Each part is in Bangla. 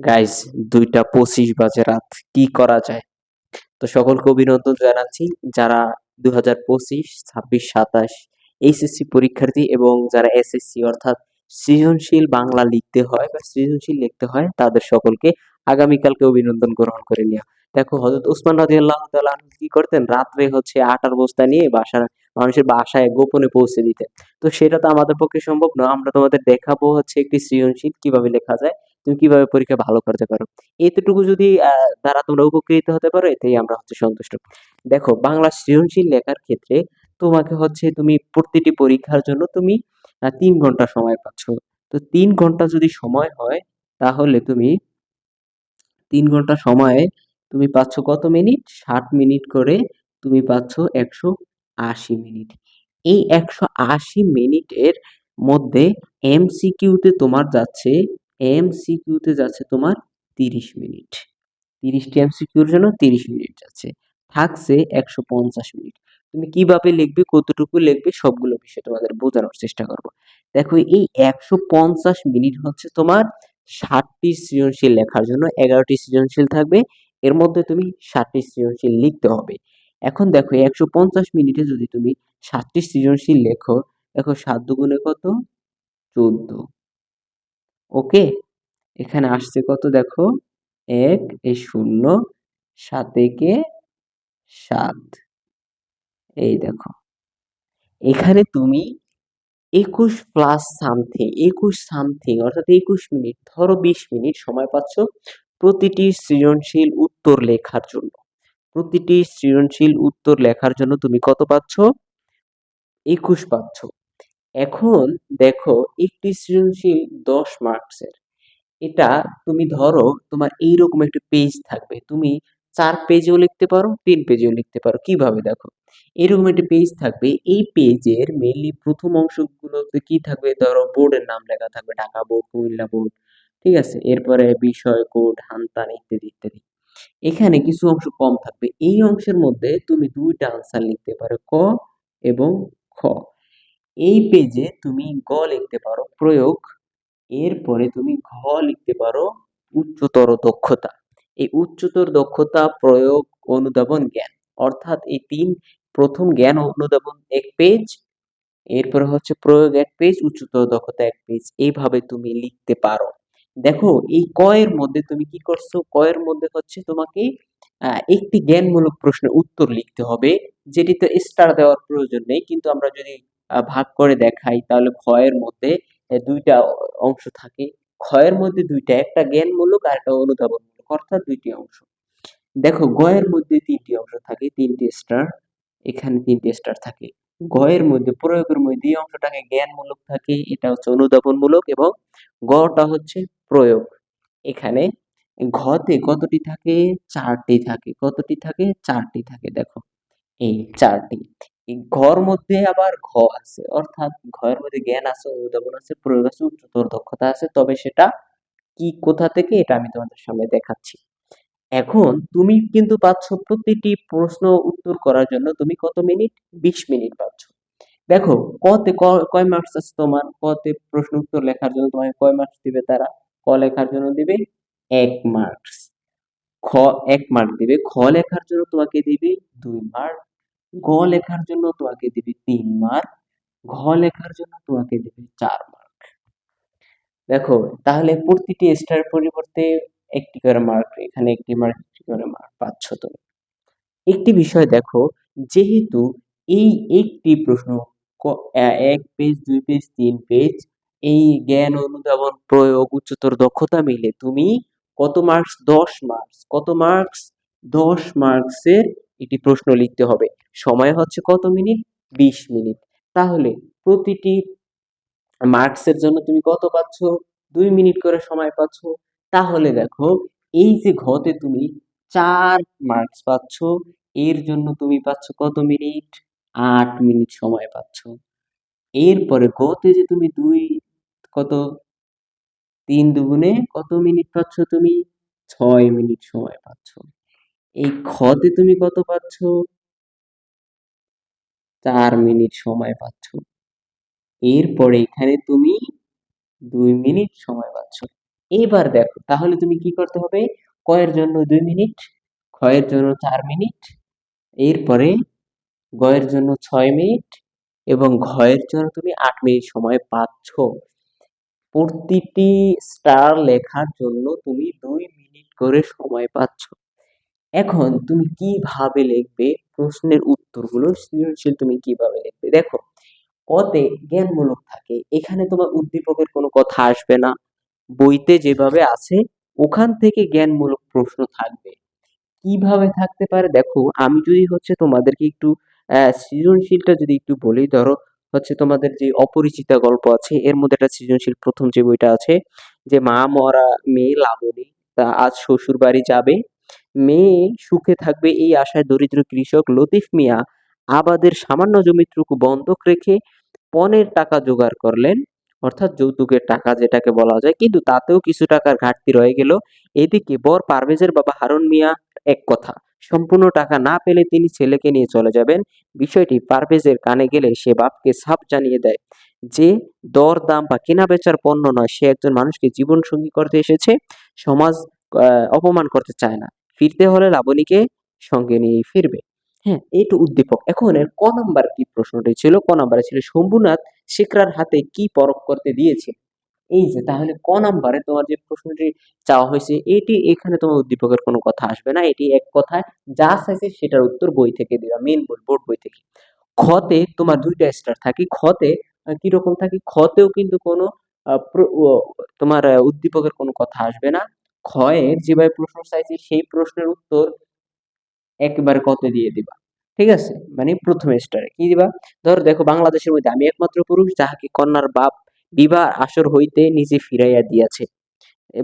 গাইস দুইটা পঁচিশ বাজে রাত, কি করা যায়? তো সকলকে অভিনন্দন জানাচ্ছি। যারা দু হাজার পঁচিশ, ছাব্বিশ, সাতাশ, এইচএসসি পরীক্ষার্থী এবং যারা এসএসসি অর্থাৎ সৃজনশীল বাংলা লিখতে হয় বা সৃজনশীল লিখতে হয়, তাদের সকলকে আগামীকালকে অভিনন্দন গ্রহণ করে নেওয়া দেখো হজরত উসমান রাজি আল্লাহ কি করতেন? রাত্রে হচ্ছে আটার বস্তা নিয়ে বাসার মানুষের বাসায় গোপনে পৌঁছে দিতেন। তো সেটা তো আমাদের পক্ষে সম্ভব নয়। আমরা তোমাদের দেখাবো হচ্ছে একটি সৃজনশীল কীভাবে লেখা যায়। তুমি কীভাবে পরীক্ষা ভালো করতে পারো? এতটুকু যদি দ্বারা তোমরা উপকৃত হতে পারো, এতেই আমরা হচ্ছে সন্তুষ্ট। দেখো, বাংলা সৃজনশীল লেখার ক্ষেত্রে তোমাকে হচ্ছে তুমি প্রতিটি পরীক্ষার জন্য তুমি তিন ঘণ্টা সময় পাচ্ছ। তো তিন ঘণ্টা যদি সময় হয়, তাহলে তুমি তিন ঘণ্টা সময়ে তুমি পাচ্ছ কত মিনিট? ষাট মিনিট করে তুমি পাচ্ছ একশো আশি মিনিট। এই একশো আশি মিনিটের মধ্যে এমসিকিউতে তোমার যাচ্ছে এমসিকিউতে যাচ্ছে তোমার তিরিশ মিনিট। তিরিশটি এমসিকিউর জন্য তিরিশ মিনিট যাচ্ছে। থাকছে একশো পঞ্চাশ মিনিট। তুমি কীভাবে লিখবে, কতটুকু লিখবে, সবগুলো বিষয় তোমাদের বোঝানোর চেষ্টা করব। দেখো, এই একশো পঞ্চাশ মিনিট হচ্ছে তোমার ষাটটি সৃজনশীল লেখার জন্য এগারোটি সৃজনশীল থাকবে। এর মধ্যে তুমি ষাটটি সৃজনশীল লিখতে হবে। এখন দেখো একশো পঞ্চাশ মিনিটে যদি তুমি ষাটটি সৃজনশীল লেখো, দেখো সাত দুগুণে কত? চোদ্দ। ওকে? এখানে আসছে কত দেখো? এক, এই শূন্য, সাত একে সাত। এই দেখো। এখানে তুমি একুশ প্লাস সামথিং একুশ সামথিং অর্থাৎ একুশ মিনিট, ধরো বিশ মিনিট সময় পাচ্ছ প্রতিটি সৃজনশীল উত্তর লেখার জন্য। প্রতিটি সৃজনশীল উত্তর লেখার জন্য তুমি কত পাচ্ছ? একুশ পাচ্ছ। এখন দেখো একটি সৃজনশীল দশ মার্কসের এটা তুমি ধরো তোমার এইরকম একটা পেজ থাকবে। তুমি চার পেজেও লিখতে পারো, তিন পেজেও লিখতে পারো। কীভাবে দেখো? এরকম একটি পেজ থাকবে। এই পেজের মেনলি প্রথম অংশগুলোতে কি থাকবে? ধরো বোর্ডের নাম লেখা থাকবে ঢাকা বোর্ড কুমিল্লা বোর্ড ঠিক আছে? এরপরে বিষয় কোড হান্তান ইত্যাদি ইত্যাদি। এখানে কিছু অংশ কম থাকবে। এই অংশের মধ্যে তুমি দুইটা আনসার লিখতে পারো, ক এবং খ। এই পেজে তুমি গ লিখতে পারো প্রয়োগ, এরপরে তুমি ঘ লিখতে পারো উচ্চতর দক্ষতা। এই উচ্চতর দক্ষতা, প্রয়োগ, অনুধাবন, জ্ঞান। অর্থাৎ এই তিন, প্রথম জ্ঞান, অনুধাবন এক পেজ এরপরে হচ্ছে প্রয়োগ এক পেজ উচ্চতর দক্ষতা এক পেজ এইভাবে তুমি লিখতে পারো। দেখো, এই কয়ের মধ্যে তুমি কি করছ? কয়ের মধ্যে হচ্ছে তোমাকে একটি জ্ঞানমূলক প্রশ্নের উত্তর লিখতে হবে, যেটিতে স্টার দেওয়ার প্রয়োজন নেই। কিন্তু আমরা যদি ভাগ করে দেখাই, তাহলে ক্ষয়ের মধ্যে দুইটা অংশ থাকে। ক্ষয়ের মধ্যে দুইটা, একটা জ্ঞানমূলক আর একটা অনুধাবনমূলক, অর্থাৎ দুইটি অংশ। দেখো, গয়ের মধ্যে তিনটি অংশ থাকে, তিনটি স্টার এখানে তিনটি স্টার থাকে। গয়ের মধ্যে, প্রয়োগের মধ্যে এই অংশটাকে জ্ঞানমূলক থাকে, এটা হচ্ছে অনুধাবনমূলক এবং গটা হচ্ছে প্রয়োগ। এখানে ঘতে কতটি থাকে? চারটি থাকে। কতটি থাকে? চারটি থাকে, দেখো। এই চারটি। ঘর মধ্যে আবার ঘ আছে, অর্থাৎ ঘয়ের মধ্যে জ্ঞান আছে, অনুধাবন আছে, প্রয়োগ আছে, উচ্চতর দক্ষতা আছে, তবে সেটা কি, কোথা থেকে, এটা আমি তোমাদের সামনে দেখাচ্ছি। এখন তুমি কিন্তু পাচ্ছ প্রতিটি প্রশ্ন উত্তর করার জন্য তুমি কত মিনিট? বিশ মিনিট পাচ্ছ। দেখো, কতে কয় মার্কস আছে তোমার? কতে প্রশ্ন উত্তর লেখার জন্য তোমাকে কয় মার্কস দিবে তারা? ক লেখার জন্য দিবে এক মার্কস খ, এক মার্ক দিবে। খ লেখার জন্য তোমাকে দিবে দুই মার্ক গ লেখার জন্য তোমাকে দিবে তিন মার্ক ঘ লেখার জন্য তোমাকে দিবে চার মার্ক দেখো, তাহলে প্রতিটি স্টার পরিবর্তে একটি করে মার্ক এখানে একটি মার্ক একটি করে মার্ক পাচ্ছ তুমি। একটি বিষয় দেখো, যেহেতু এই একটি প্রশ্ন এক পেজ দুই পেজ তিন পেজ এই জ্ঞান, অনুধাবন, প্রয়োগ, উচ্চতর দক্ষতা মিলে তুমি কত মার্কস দশ মার্কস কত মার্কস দশ মার্কসের একটি প্রশ্ন লিখতে হবে। সময় হচ্ছে কত মিনিট? বিশ মিনিট। তাহলে প্রতিটি মার্কসের জন্য তুমি কত পাচ্ছ? দুই মিনিট করে সময় পাচ্ছ। তাহলে দেখো, এই যে ঘতে তুমি চার মার্কস পাচ্ছ, এর জন্য তুমি পাচ্ছ কত মিনিট? আট মিনিট সময় পাচ্ছ। এরপরে গতে যে তুমি দুই কত? তিন দুগুণে কত মিনিট পাচ্ছ তুমি? ছয় মিনিট সময় পাচ্ছ। এই খতে তুমি কত পাচ্ছ? চার মিনিট সময় পাচ্ছ। এরপরে এখানে তুমি দুই মিনিট সময় পাচ্ছ। এইবার দেখো, তাহলে তুমি কি করতে হবে? কয়ের জন্য দুই মিনিট, ক্ষয়ের জন্য চার মিনিট, এরপরে গয়ের জন্য ছয় মিনিট এবং ঘয়ের জন্য তুমি আট মিনিট সময় পাচ্ছ। প্রতিটি স্টার লেখার জন্য তুমি দুই মিনিট করে সময় পাচ্ছ। এখন তুমি কীভাবে লিখবে প্রশ্নের উত্তরগুলো? সৃজনশীল তুমি কীভাবে লিখবে? দেখো কতে জ্ঞানমূলক থাকে। এখানে তোমার উদ্দীপকের কোনো কথা আসবে না। বইতে যেভাবে আছে, ওখান থেকে জ্ঞানমূলক প্রশ্ন থাকবে। কীভাবে থাকতে পারে? দেখো, আমি যদি হচ্ছে তোমাদেরকে একটু সৃজনশীলটা যদি একটু বলি ধরো, হচ্ছে তোমাদের যে অপরিচিতা গল্প আছে, এর মধ্যে একটা সৃজনশীল প্রথম যে বইটা আছে, যে মা মরা মেয়ে লাবণী, তা আজ শ্বশুর বাড়ি যাবে। মেয়ে সুখে থাকবে এই আশায় দরিদ্র কৃষক লতিফ মিয়া আবাদের সামান্য জমিটুকু বন্ধক রেখে পণের টাকা জোগাড় করলেন। অর্থাৎ যৌতুকের টাকা যেটাকে বলা যায়, কিন্তু তাতেও কিছু টাকার ঘাটতি রয়ে গেল। এদিকে বর পারভেজের বাবা হারুন মিয়া, এক কথা, সম্পূর্ণ টাকা না পেলে তিনি ছেলেকে নিয়ে চলে যাবেন। বিষয়টি পারভেজের কানে গেলে সে বাপকে সাপ জানিয়ে দেয় যে, দর, দাম বা কেনা বেচার পণ্য নয়, সে একজন মানুষকে জীবন সঙ্গী করতে এসেছে। সমাজ অপমান করতে চায় না। ফিরতে হলে লাবণীকে সঙ্গে নিয়ে ফিরবে। হ্যাঁ এইটু উদ্দীপক। এখন এর ক নাম্বার কি প্রশ্নটি ছিল, ক নাম্বারে ছিল, শম্ভুনাথ শিকরার হাতে কি পরখ করতে দিয়েছে? এই যে, তাহলে ক নাম্বারে তোমার যে প্রশ্নটি চাওয়া হয়েছে, এটি এখানে তোমার উদ্দীপকের কোনো কথা আসবে না। এটি এক কথায় যা চাইছে সেটার উত্তর বই থেকে দেওয়া মেন বই বোর্ড বই থেকে। খতে তোমার দুইটা স্টার থাকে। খতে কীরকম থাকে? খতেও কিন্তু কোনো তোমার উদ্দীপকের কোনো কথা আসবে না। ক্ষয়ের যেভাবে প্রশ্ন চাইছি, সেই প্রশ্নের উত্তর একবারে কত দিয়ে দিবা? ঠিক আছে? মানে প্রথম স্টারে কি দিবা? ধর দেখো বাংলাদেশের মধ্যে আমি একমাত্র পুরুষ যাহাকে কন্যার বাপ বিবাহ আসর হইতে নিজে ফিরাইয়া দিয়াছে।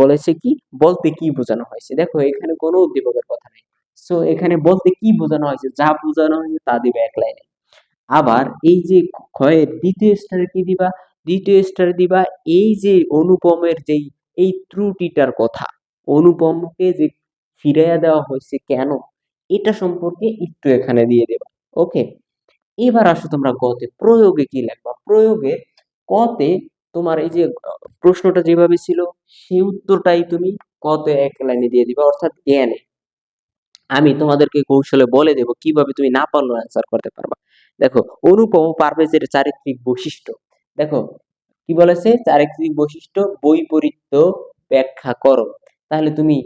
বলেছে কি? বলতে কি বোঝানো হয়েছে? দেখো এখানে কোনো উদ্দীপকের কথা নেই। সো এখানে বলতে কি বোঝানো হয়েছে? যা বোঝানো হয়েছে তা দিবে এক লাইনে। আবার এই যে ক্ষয়ের দ্বিতীয় স্টারে কি দিবা? দ্বিতীয় স্টারে দিবা এই যে অনুপমের যেই, এই ত্রুটিটার কথা। অনুপমকে যে ফিরাইয়া দেওয়া হয়েছে কেন? এটা সম্পর্কে একটু এখানে দিয়ে দেবা। ওকে এবার আসো তোমরা গতে। প্রয়োগে কি লিখবা? প্রয়োগে কতে তোমার এই যে, প্রশ্নটা যেভাবে ছিল সেই উত্তরটাই তুমি কতে এক লাইনে দিয়ে দিবা, অর্থাৎ জ্ঞানে। আমি তোমাদেরকে কৌশলে বলে দেব কীভাবে তুমি না পারলেও অ্যান্সার করতে পারবা। দেখো, অনুপম পারভেজের চারিত্রিক বৈশিষ্ট্য। দেখো, কি বলেছে? চারিত্রিক বৈশিষ্ট্য, বৈপরীত্য ব্যাখ্যা করো। তাহলে তুমি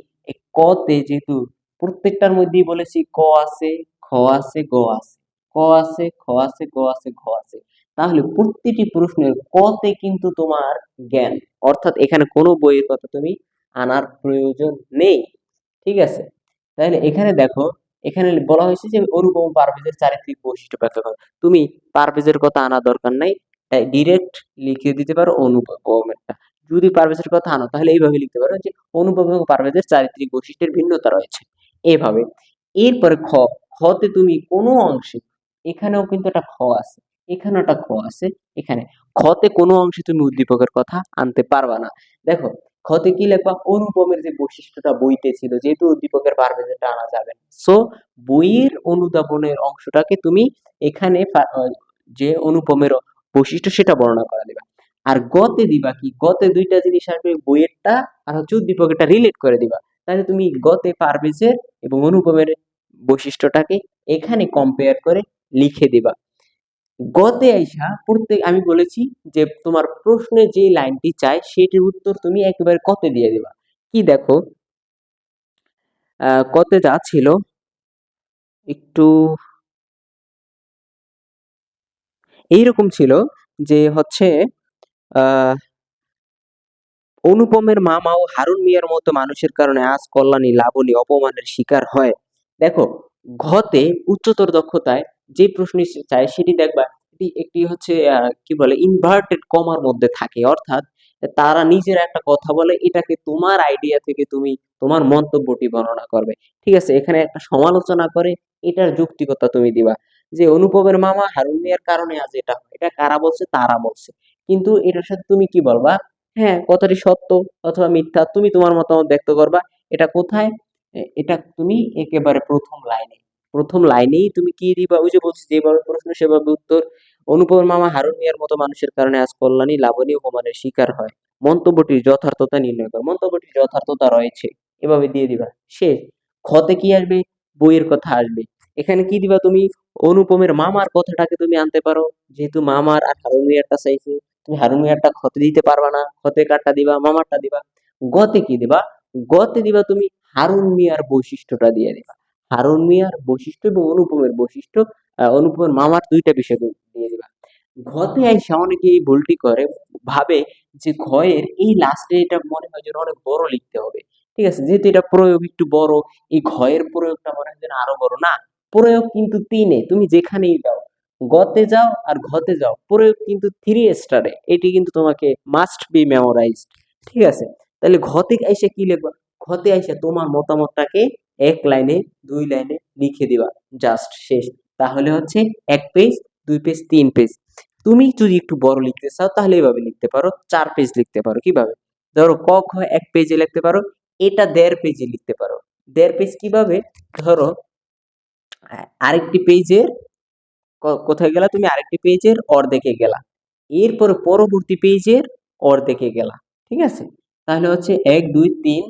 ক তে যেহেতু প্রত্যেকটার মধ্যেই বলেছি ক আছে, খ আছে, গ আছে। ক আছে, খ আছে, গ আছে, ঘ আছে। তাহলে প্রতিটি প্রশ্নের কতে কিন্তু তোমার জ্ঞান। অর্থাৎ এখানে কোনো বইয়ের কথা তুমি আনার প্রয়োজন নেই। ঠিক আছে? তাহলে এখানে দেখো, এখানে বলা হয়েছে যে অনুপম পারভেজের চারিত্রিক বৈশিষ্ট্য ব্যাখ্যা করো। তুমি পারভেজের কথা আনা দরকার নাই ডিরেক্ট লিখে দিতে পারো অনুপমেরটা যদি পারভেজের কথা আনো, তাহলে এইভাবে লিখতে পারো যে অনুপম এবং পারভেজের চারিত্রিক বৈশিষ্ট্যের ভিন্নতা রয়েছে। এইভাবে এরপরে খ খতে তুমি কোনো অংশে, এখানেও কিন্তু একটা খ আছে, এখানেও একটা খ আছে, এখানে। খতে কোনো অংশে তুমি উদ্দীপকের কথা আনতে পারবা না। দেখো ক্ষতে কি লেখবা? অনুপমের যে বৈশিষ্ট্যটা বইতে ছিল, যেহেতু উদ্দীপকের পারভেজেরটা আনা যাবে না। সো বইয়ের অনুধাবনের অংশটাকে তুমি এখানে যে অনুপমের বৈশিষ্ট্য সেটা বর্ণনা করা দিবা। আর গতে দিবা কি? গতে দুইটা জিনিস আসবে, বইয়েরটা আর হচ্ছে উদ্দীপকেরটা রিলেট করে দিবা। তাহলে তুমি গতে পারভেজের এবং অনুপমের বৈশিষ্ট্যটাকে এখানে কম্পেয়ার করে লিখে দিবা। গতে আইসা প্রত্যেক, আমি বলেছি যে তোমার প্রশ্নে যে লাইনটি চাই সেটির উত্তর তুমি একেবারে কতে দিয়ে দিবা। কি দেখো? কতে যা ছিল, একটু এইরকম ছিল যে হচ্ছে অনুপমের মামা ও হারুন মিয়ার মতো মানুষের কারণে আজ কল্যাণী লাবণী অপমানের শিকার হয়। দেখো, ঘতে উচ্চতর দক্ষতায় যে প্রশ্ন চায় সেটি দেখবা একটি হচ্ছে কি বলে ইনভার্টেড কমার মধ্যে থাকে। অর্থাৎ তারা নিজের একটা কথা বলে, এটাকে তোমার আইডিয়া থেকে তুমি তোমার মন্তব্যটি বর্ণনা করবে। ঠিক আছে, এখানে একটা সমালোচনা করে, এটার যৌক্তিকতা তুমি দিবা। যে অনুপমের মামা হারুন মিয়ার কারণে আজ এটা এটা কারা বলছে, তারা বলছে। কিন্তু এটার সাথে তুমি কি বলবা? হ্যাঁ কথাটি সত্য অথবা মিথ্যা তুমি তোমার মতামত ব্যক্ত করবা। এটা কোথায়? এটা তুমি একেবারে প্রথম লাইনে। প্রথম লাইনেই তুমি কি দিবা? ওই যে বলছি, যেভাবে প্রশ্ন, সেভাবে উত্তর। অনুপম মামা হারুন মিয়ার মতো মানুষের কারণে আজ কল্যাণী লাবণী অপমানের শিকার হয়। মন্তব্যটির যথার্থতা নির্ণয় করো। মন্তব্যটির যথার্থতা রয়েছে। এভাবে দিয়ে দিবা। শেষ। খতে কি আসবে? বইয়ের কথা আসবে। এখানে কি দিবা তুমি? অনুপমের মামার কথাটাকে তুমি আনতে পারো। যেহেতু মামার আর হারুন মিয়ারটা চাইছে তুমি হারুন মিয়ারটা খতে দিতে পারবা না খতে কারটা দিবা, মামারটা দিবা, গতে কি দিবা? গতে দিবা তুমি হারুন মিয়ার বৈশিষ্ট্যটা দিয়ে দিবা। হারুন মিয়ার বৈশিষ্ট্য এবং অনুপমের বৈশিষ্ট্য অনুপমের মামার দুইটা বিষয় দিয়ে দিবা। ঘতে আইসা অনেকে এই ভুলটি করে, ভাবে যে ঘয়ের এই লাস্টে এটা মনে হয় যেন অনেক বড় লিখতে হবে। ঠিক আছে? যেহেতু এটা প্রয়োগ একটু বড়, এই ঘয়ের প্রয়োগটা মনে হয় যেন আরও বড়। না, প্রয়োগ কিন্তু তিনে। তুমি যেখানেই যাও গতে যাও আর ঘতে যাও। প্রয়োগ কিন্তু থ্রি স্টারে এটি কিন্তু তোমাকে মাস্ট বি মেমোরাইজড ঠিক আছে? তাহলে ঘতে আইসা কি লিখবা? ঘতে আইসা তোমার মতামতটাকে এক লাইনে, দুই লাইনে লিখে দিবা। জাস্ট শেষ। তাহলে হচ্ছে এক পেজ দুই পেজ তিন পেজ তুমি যদি একটু বড় লিখতে চাও, তাহলে এভাবে লিখতে পারো। চার পেজ লিখতে পারো। কীভাবে? ধরো ক, খ এক পেজে লিখতে পারো। এটা দেড় পেজে লিখতে পারো। দেড় পেজ কীভাবে? ধরো আরেকটি পেজের কোথায় গেলা? তুমি আরেকটি পেজের অর্ধেকে গেলা। এরপর পরবর্তী পেজের অর্ধেকে গেলা। ঠিক আছে? তাহলে হচ্ছে এক, দুই, তিন,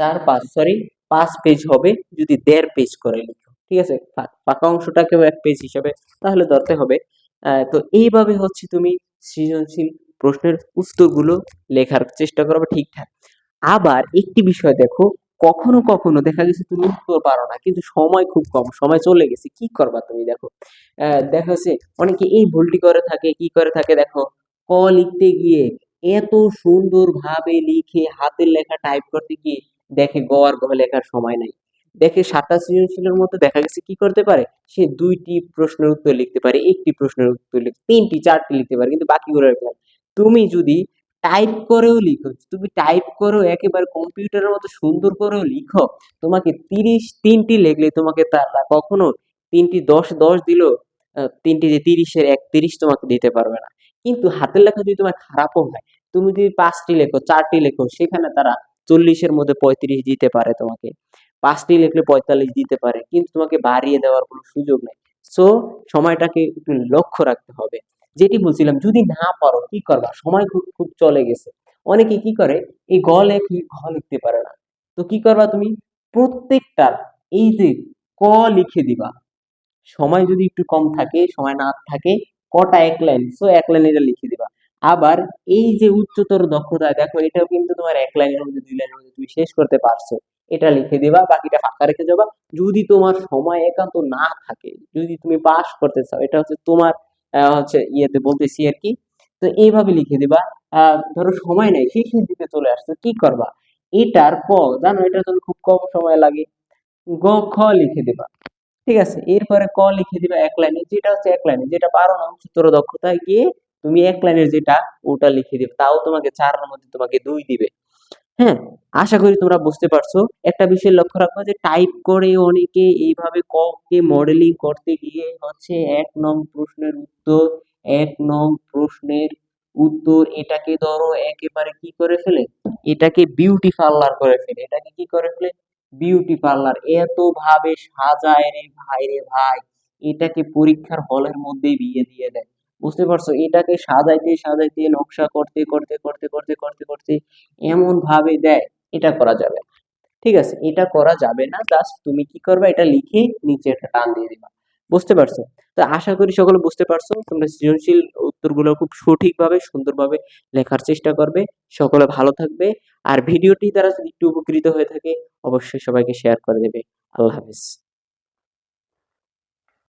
চার, পাঁচ সরি পাঁচ পেজ হবে যদি দেড় পেজ করে লিখো। ঠিক আছে? পাকা অংশটাকেও এক পেজ হিসাবে তাহলে ধরতে হবে। তো এইভাবে হচ্ছে তুমি সৃজনশীল প্রশ্নের উত্তরগুলো লেখার চেষ্টা করবে ঠিকঠাক। আবার একটি বিষয় দেখো কখনো কখনো দেখা গেছে তুমি উত্তর পারো না, কিন্তু সময় খুব কম, সময় চলে গেছে, কি করবা তুমি দেখো? দেখা যাচ্ছে অনেকে এই ভুলটি করে থাকে, কি করে থাকে দেখো? ক লিখতে গিয়ে এত সুন্দর ভাবে লিখে হাতের লেখা টাইপ করতে গিয়ে দেখে গ আর ঘ লেখার সময় নাই। দেখে সাতটা সৃজনশীলের মধ্যে দেখা গেছে কি করতে পারে? সে দুইটি প্রশ্নের উত্তর লিখতে পারে, একটি প্রশ্নের উত্তর লিখতে, তিনটি, চারটি লিখতে পারে, কিন্তু বাকিগুলো তুমি যদি টাইপ করেও লিখো। তুমি টাইপ করেও একেবারে কম্পিউটারের মতো সুন্দর করেও লিখো। তোমাকে তিরিশ তিনটি লিখলে তোমাকে তারা কখনো তিনটি দশ দশ দিল তিনটি যে তিরিশের এক তিরিশ তোমাকে দিতে পারবে না। কিন্তু হাতের লেখা যদি তোমার খারাপও হয়, তুমি যদি পাঁচটি লেখো, চারটি লেখো, সেখানে তারা চল্লিশের মধ্যে পঁয়ত্রিশ দিতে পারে তোমাকে। পাঁচটি লিখলে পঁয়তাল্লিশ দিতে পারে, কিন্তু তোমাকে বাড়িয়ে দেওয়ার কোনো সুযোগ নেই। সো সময়টাকে একটু লক্ষ্য রাখতে হবে। যেটি বলছিলাম, যদি না পারো, কি করবা? সময় খুব খুব চলে গেছে। অনেকে কি করে, এই গ লেখি ঘ লিখতে পারে না। তো কি করবা তুমি? প্রত্যেকটার এই যে ক লিখে দিবা। সময় যদি একটু কম থাকে, সময় না থাকে, কটা এক লাইন? সো, এক লাইন এটা লিখে দিবা। আবার এই যে উচ্চতর দক্ষতা, দেখো এটাও কিন্তু তোমার এক লাইনের মধ্যে, দুই লাইনের মধ্যে তুমি শেষ করতে পারছ। এটা লিখে দিবা, বাকিটা ফাঁকা রেখে যাবা। যদি তোমার সময় একান্ত না থাকে, যদি তুমি পাস করতে চাও, এটা হচ্ছে তোমার হচ্ছে ইয়েতে বলতেছি আর কি। তো এইভাবে লিখে দিবা। ধরো সময় নেই শেষের দিকে চলে আসছে, কি করবা? এটার ক, জানো এটার জন্য খুব কম সময় লাগে, গ, খ লিখে দিবা। ঠিক আছে? এরপরে ক লিখে দিবা এক লাইনে, যেটা হচ্ছে এক লাইনে, যেটা পারো না উচ্চতর দক্ষতায় গিয়ে তুমি এক লাইনের যেটা, ওটা লিখে দিবে। তাও তোমাকে চারের মধ্যে তোমাকে দুই দিবে। হ্যাঁ আশা করি তোমরা বুঝতে পারছ। একটা বিষয় লক্ষ্য রাখব যে টাইপ করে অনেকে এইভাবে ক মডেলিং করতে গিয়ে হচ্ছে এক নং প্রশ্নের উত্তর, এক নং প্রশ্নের উত্তর, এটাকে ধরো একেবারে কি করে ফেলে? এটাকে বিউটি পার্লার করে ফেলে। এটাকে কি করে ফেলে? বিউটি পার্লার এত ভাবে সাজায় রে ভাই রে ভাই। এটাকে পরীক্ষার হলের মধ্যেই বিয়ে দিয়ে দেয়। বুঝতে পারছ? এটাকে সাজাইতে সাজাইতে, নকশা করতে করতে করতে করতে করতে করতে এমন ভাবে দেয়, এটা করা যাবে ঠিক আছে, এটা করা যাবে না জাস্ট তুমি কি করবে, এটা লিখে নিচে একটা টান দিয়ে দিবা। বুঝতে পারছ? তো আশা করি সকলে বুঝতে পারছ, তোমরা সৃজনশীল উত্তরগুলো খুব সঠিকভাবে, সুন্দরভাবে লেখার চেষ্টা করবে। সকলে ভালো থাকবে, আর ভিডিওটি দ্বারা যদি একটু উপকৃত হয়ে থাকে, অবশ্যই সবাইকে শেয়ার করে দেবে। আল্লাহ হাফিজ।